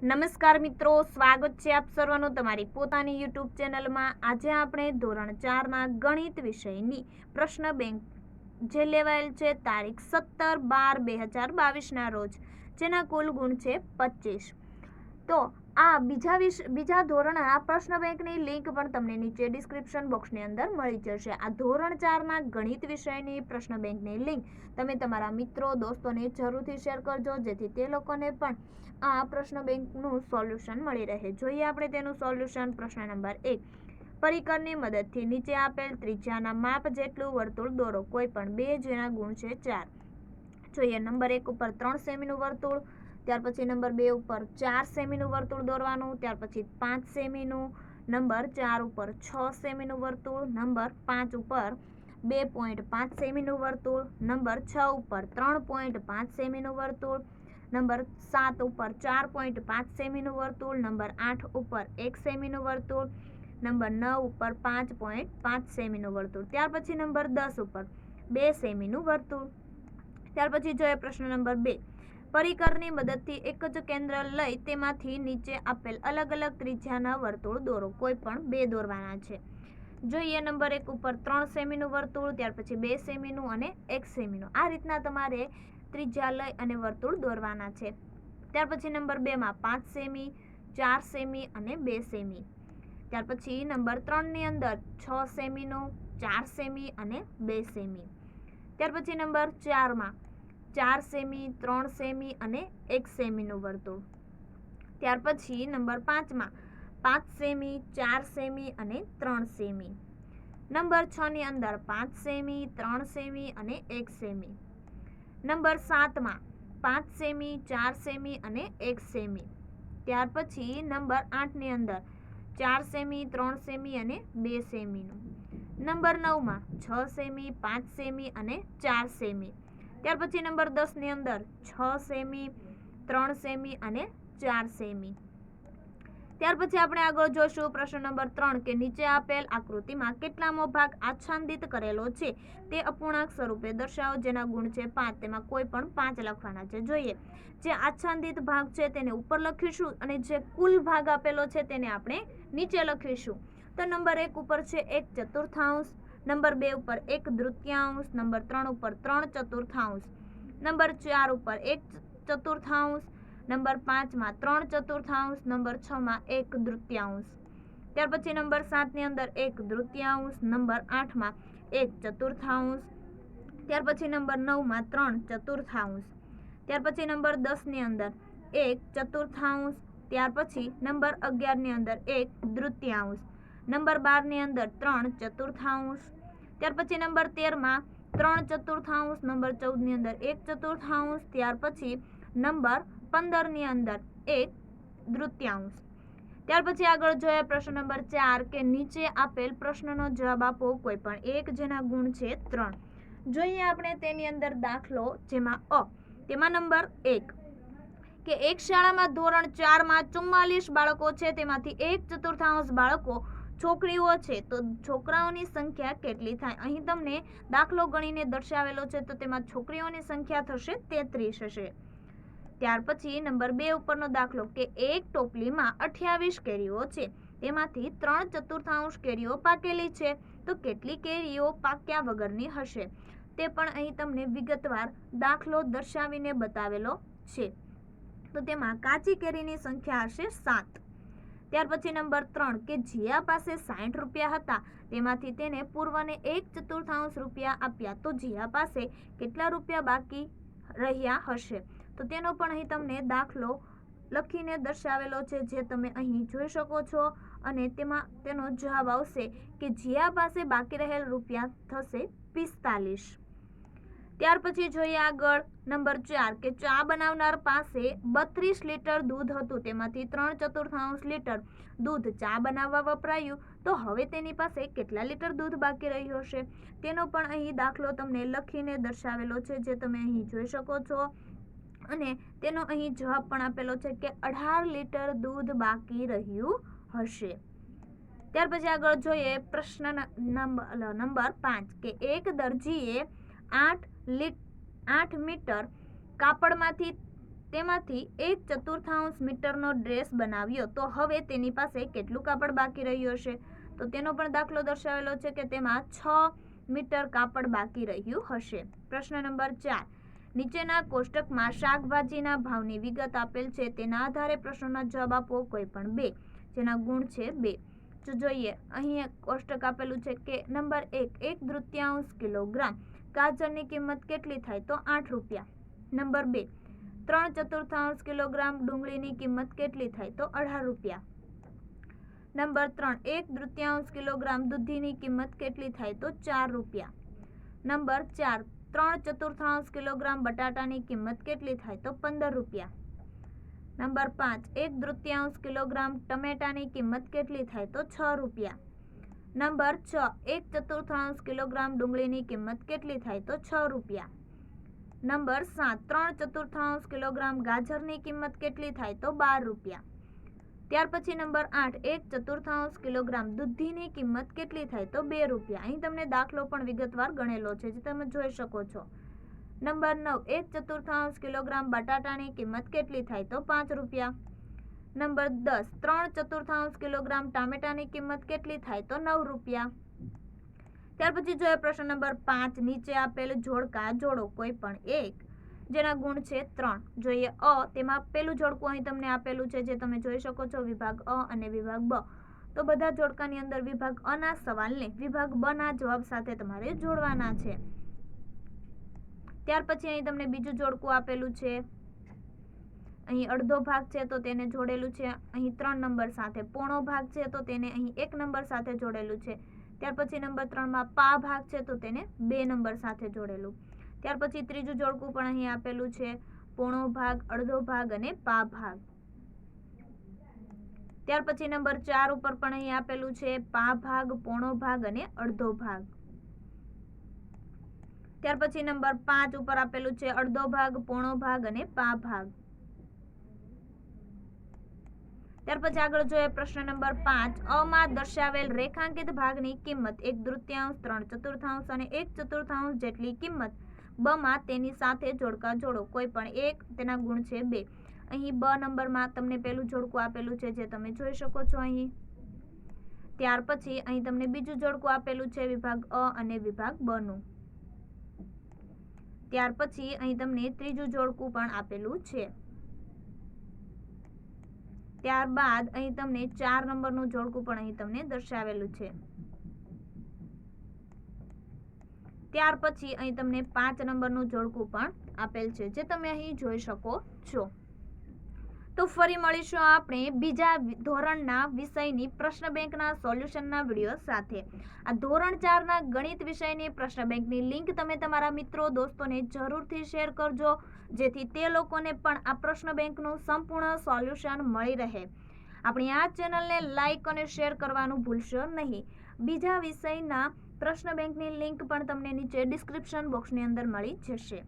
નમસ્કાર મિત્રો, સ્વાગત છે આપ સર્વનું તમારી પોતાની યુટ્યુબ ચેનલમાં. આજે આપણે ધોરણ ચારના ગણિત વિષયની પ્રશ્ન બેંક જે લેવાયેલ છે તારીખ સત્તર બાર બે હજાર બાવીસના રોજ, જેના કુલ ગુણ છે પચીસ. તો આ બીજા વિષ, બીજા ધોરણ આ પ્રશ્ન બેંકની લિંક પણ તમને નીચે ડિસ્ક્રિપ્શન બોક્સની અંદર મળી જશે. આ ધોરણ ચારના ગણિત વિષયની પ્રશ્ન બેંકની લિંક તમે તમારા મિત્રો, દોસ્તોને જરૂરથી શેર કરજો, જેથી તે લોકોને પણ આ પ્રશ્ન બેંકનું સોલ્યુશન મળી રહે. જોઈએ આપણે તેનું સોલ્યુશન. પ્રશ્ન નંબર એક. પરિકરની મદદથી નીચે આપેલ ત્રિજ્યાના માપ જેટલું વર્તુળ દોરો. કોઈ પણ બે જેના ગુણ છે ચાર. જોઈએ નંબર એક ઉપર ત્રણ સેમીનું વર્તુળ ત્યાર પછી નંબર બે ઉપર ચાર સેમીનું વર્તુળ દોરવાનું, ત્યાર પછી પાંચ સેમીનું નંબર ચાર ઉપર છ સેમીનું વર્તુળ, નંબર પાંચ ઉપર બે પોઈન્ટ પાંચ સેમીનું વર્તુળ, નંબર છ ઉપર ત્રણ પોઈન્ટ પાંચ સેમીનું વર્તુળ, નંબર સાત ઉપર ચાર પોઈન્ટ પાંચ સેમીનું વર્તુળ, નંબર આઠ ઉપર એક સેમીનું વર્તુળ, નંબર નવ ઉપર પાંચ પોઈન્ટ પાંચ સેમીનું વર્તુળ. ત્યાર પછી નંબર દસ ઉપર બે સેમીનું વર્તુળ. ત્યાર પછી જોઈએ પ્રશ્ન નંબર બે. પરિકરની મદદથી એક જ કેન્દ્ર લઈ તેમાંથી નીચે આપેલ અલગ અલગ ત્રિજ્યાના વર્તુળ દોરો, કોઈ પણ બે દોરવાના છે. જોઈએ નંબર એક ઉપર ત્રણ સેમીનું વર્તુળ, ત્યાર પછી બે સેમીનું અને એક સેમીનું. આ રીતના તમારે ત્રિજ્યા લઈ અને વર્તુળ દોરવાના છે. ત્યાર પછી નંબર બેમાં પાંચ સેમી, ચાર સેમી અને બે સેમી. ત્યાર પછી નંબર ત્રણની અંદર છ સેમીનો, ચાર સેમી અને બે સેમી. ત્યાર પછી નંબર ચારમાં ચાર સેમી, ત્રણ સેમી અને એક સેમીનું વર્તુળ. ત્યાર પછી નંબર પાંચમાં પાંચ સેમી, ચાર સેમી અને ત્રણ સેમી. નંબર છની અંદર પાંચ સેમી, ત્રણ સેમી અને એક સેમી. નંબર સાતમાં પાંચ સેમી, ચાર સેમી અને એક સેમી. ત્યાર પછી નંબર આઠની અંદર ચાર સેમી, ત્રણ સેમી અને બે સેમીનું. નંબર નવમાં છ સેમી, પાંચ સેમી અને ચાર સેમી. ત્યાર પછી નંબર દસની અંદર છ સેમી, ત્રણ સેમી અને ચાર સેમી. ત્યાર પછી આપણે આગળ જોઈશું પ્રશ્ન નંબર ત્રણ કે નીચે આપેલ આકૃતિમાં કેટલામો ભાગ આચ્છાદિત કરેલો છે તે અપૂર્ણાંક સ્વરૂપે દર્શાવો, જેના ગુણ છે પાંચ. તેમાં કોઈ પણ પાંચ લખવાના છે. જોઈએ, જે આચ્છાદિત ભાગ છે તેને ઉપર લખીશું અને જે કુલ ભાગ આપેલો છે તેને આપણે નીચે લખીશું. તો નંબર એક ઉપર છે એક ચતુર્થાંશ નંબર બે ઉપર એક તૃતીયાંશ, નંબર ત્રણ ઉપર ત્રણ ચતુર્થાંશ, નંબર ચાર ઉપર એક ચતુર્થાંશ, નંબર પાંચમાં ત્રણ ચતુર્થાંશ, નંબર છમાં એક તૃતીયાંશ. ત્યાર પછી નંબર સાતની અંદર એક તૃતીયાંશ, નંબર આઠમાં એક ચતુર્થાંશ, ત્યાર પછી નંબર નવમાં ત્રણ ચતુર્થાંશ, ત્યાર પછી નંબર દસની અંદર એક ચતુર્થાંશ, ત્યાર પછી નંબર અગિયારની અંદર એક તૃતીયાંશ, નંબર બારની અંદર ત્રણ ચતુર્થાંશ ત્યાર પછી નંબર તેરમાં ત્રણ ચતુર્થાંશ નંબર ચૌદની અંદર એક ચતુર્થાંશ, ત્યાર પછી નંબર પંદરની અંદર એક દૃત્યાંશ ત્યાર પછી આગળ જોઈએ પ્રશ્ન નંબર ચાર કે નીચે આપેલ પ્રશ્નનો જવાબ આપો કોઈ પણ એક જેના ગુણ છે ત્રણ. જોઈએ આપણે તેની અંદર દાખલો જેમાં અ, તેમાં નંબર એક કે એક શાળામાં ધોરણ ચારમાં ચુમ્માલીસ બાળકો છે, તેમાંથી એક ચતુર્થાંશ બાળકો છોકરીઓ છે, તો છોકરાઓની સંખ્યા કેટલી થાય? અહીં તમને દાખલો ગણીને દર્શાવેલો છે, તો તેમાં છોકરીઓની સંખ્યા થશે તેત્રીસ હશે. ત્યાર પછી નંબર બે ઉપરનો દાખલો કે એક ટોપલીમાં અઠ્યાવીસ કેરીઓ છે, તેમાંથી ત્રણ ચતુર્થાંશ કેરીઓ પાકેલી છે, તો કેટલી કેરીઓ પાક્યા વગરની હશે? તે પણ અહીં તમને વિગતવાર દાખલો દર્શાવીને બતાવેલો છે. તો તેમાં કાચી કેરીની સંખ્યા હશે સાત. ત્યાર પછી નંબર ત્રણ, કે જીયા પાસે સાઠ રૂપિયા હતા, તેમાંથી તેને પૂર્વને એક ચતુર્થાંશ રૂપિયા આપ્યા. તો જીયા પાસે કેટલા રૂપિયા બાકી રહ્યા હશે? તો તેનો પણ અહીં તમને દાખલો લખીને દર્શાવેલો છે, જે તમે અહીં જોઈ શકો છો. અને તેમાં તેનો જવાબ આવશે કે જીયા પાસે બાકી રહેલ રૂપિયા થશે પિસ્તાલીસ. ત્યાર પછી જોઈએ આગળ, નંબર ચાર કે ચા બનાવનાર પાસે બત્રીસ લીટર દૂધ હતું. તેમાંથી ત્રણ ચતુર્થાંશ લીટર દૂધ ચા બનાવવા વપરાયું. તો હવે તેની પાસે કેટલા લીટર દૂધ બાકી રહ્યું હશે? તેનો પણ અહીં દાખલો તમને લખીને દર્શાવેલો છે, જે તમે અહીં જોઈ શકો છો. અને તેનો અહીં જવાબ પણ આપેલો છે કે અઢાર લીટર દૂધ બાકી રહ્યું હશે. ત્યાર પછી આગળ જોઈએ પ્રશ્ન નંબર પાંચ કે એક દરજીએ આઠ લીટ આઠ મીટર કાપડમાંથી તેમાંથી એક ચતુર્થાંશ મીટરનો ડ્રેસ બનાવ્યો. તો હવે તેની પાસે કેટલું કાપડ બાકી રહ્યું હશે? તો તેનો પણ દાખલો દર્શાવેલો છે કે તેમાં છ મીટર કાપડ બાકી રહ્યું હશે. પ્રશ્ન નંબર ચાર. નીચેના કોષ્ટકમાં શાકભાજીના ભાવની વિગત આપેલ છે. તેના આધારે પ્રશ્નોના જવાબ આપો કોઈ પણ બે, જેના ગુણ છે બે. જો જોઈએ અહીં એક કોષ્ટક આપેલું છે કે નંબર એક એક તૃતીયાંશ કિલોગ્રામ. ગાજરની કિંમત કેટલી થાય તો આઠ રૂપિયા. નંબર બે, ત્રણ ચતુર્થાંશ કિલોગ્રામ ડુંગળીની કિંમત કેટલી થાય તો અઢાર રૂપિયા. નંબર ત્રણ, એક તૃતીયાંશ કિલોગ્રામ દૂધીની કિંમત કેટલી થાય તો ચાર રૂપિયા. નંબર ચાર, ત્રણ ચતુર્થાંશ કિલોગ્રામ બટાટાની કિંમત કેટલી થાય તો પંદર રૂપિયા. નંબર પાંચ, એક તૃતીયાંશ કિલોગ્રામ ટમેટાની કિંમત કેટલી થાય તો છ રૂપિયા. નંબર છ, એક ચતુર્થાંશ કિલોગ્રામ ડુંગળીની કિંમત કેટલી થાય તો છ રૂપિયા. નંબર સાત, ત્રણ ચતુર્થાંશ કિલોગ્રામ ગાજરની કિંમત કેટલી થાય તો બાર રૂપિયા. ત્યાર પછી નંબર આઠ, એક ચતુર્થાંશ કિલોગ્રામ દૂધીની કિંમત કેટલી થાય તો બે રૂપિયા. અહીં તમને દાખલો પણ વિગતવાર ગણેલો છે, જે તમે જોઈ શકો છો. નંબર નવ, એક ચતુર્થાંશ કિલોગ્રામ બટાટાની કિંમત કેટલી થાય તો પાંચ રૂપિયા. નંબર દસ, ત્રણ ચતુર્થાંશ કિલોગ્રામ ટામેટાની કિંમત કેટલી થાય તો નવ રૂપિયા. ત્યાર પછી જોઈએ પ્રશ્ન નંબર પાંચ, નીચે આપેલ જોડકા જોડો કોઈ પણ એક, જેના ગુણ છે ત્રણ. જોઈએ અ, તેમાં પેલું જોડકું અહીં તમને આપેલું છે, જે તમે જોઈ શકો છો, વિભાગ અ અને વિભાગ બ. તો બધા જોડકાની અંદર વિભાગ અ ના સવાલને વિભાગ બ ના જવાબ સાથે તમારે જોડવાના છે. ત્યાર પછી અહીં તમને બીજું જોડકું આપેલું છે અહીં અડધો ભાગ છે તો તેને જોડેલું છે અહીં ત્રણ નંબર સાથે. પોણો ભાગ છે તો તેને અહીં એક નંબર સાથે જોડેલું છે. ત્યાર પછી નંબર ત્રણમાં પા ભાગ છે તો તેને બે નંબર સાથે જોડેલું. ત્યાર પછી ત્રીજું જોડકું પણ અહીં આપેલું છે. પોણો ભાગ, અડધો ભાગ અને પા ભાગ. ત્યાર પછી નંબર ચાર ઉપર પણ અહીં આપેલું છે પા ભાગ, પોણો ભાગ અને અડધો ભાગ. ત્યાર પછી નંબર પાંચ ઉપર આપેલું છે અડધો ભાગ, પોણો ભાગ અને પા ભાગ. ત્યાર પછી આગળ જોઈએ પ્રશ્ન નંબર પાંચ. અમાં દર્શાવેલ રેખાંકિત ભાગની કિંમત. એક તૃતીયાંશ, ત્રણ ચતુર્થાંશ અને એક ચતુર્થાંશ જેટલી કિંમત. બમાં તેની સાથે જોડકા જોડો. કોઈ પણ એક તેના ગુણ છે બે. અહીં બ નંબરમાં તમને પેલું જોડકું આપેલું છે જે તમે જોઈ શકો છો અહીં. ત્યાર પછી અહીં તમને બીજું જોડકું આપેલું છે વિભાગ અ અને વિભાગ બનું ત્યાર પછી અહીં તમને ત્રીજું જોડકું પણ આપેલું છે. ત્યારબાદ અહીં તમને ચાર નંબરનું જોડકું પણ અહીં તમને દર્શાવેલું છે. ત્યાર પછી અહીં તમને પાંચ નંબરનું જોડકું પણ આપેલ છે, જે તમે અહીં જોઈ શકો છો. તો ફરી મળીશું આપણે બીજા ધોરણના વિષયની પ્રશ્ન બેંકના સોલ્યુશનના વીડિયો સાથે. આ ધોરણ ચારના ગણિત વિષયની પ્રશ્ન બેંકની લિંક તમે તમારા મિત્રો, દોસ્તોને જરૂરથી શેર કરજો, જેથી તે લોકોને પણ આ પ્રશ્ન બેંકનું સંપૂર્ણ સોલ્યુશન મળી રહે. આપણી આ ચેનલને લાઇક અને શેર કરવાનું ભૂલશો નહીં. બીજા વિષયના પ્રશ્ન બેંકની લિંક પણ તમને નીચે ડિસ્ક્રિપ્શન બોક્સની અંદર મળી જશે.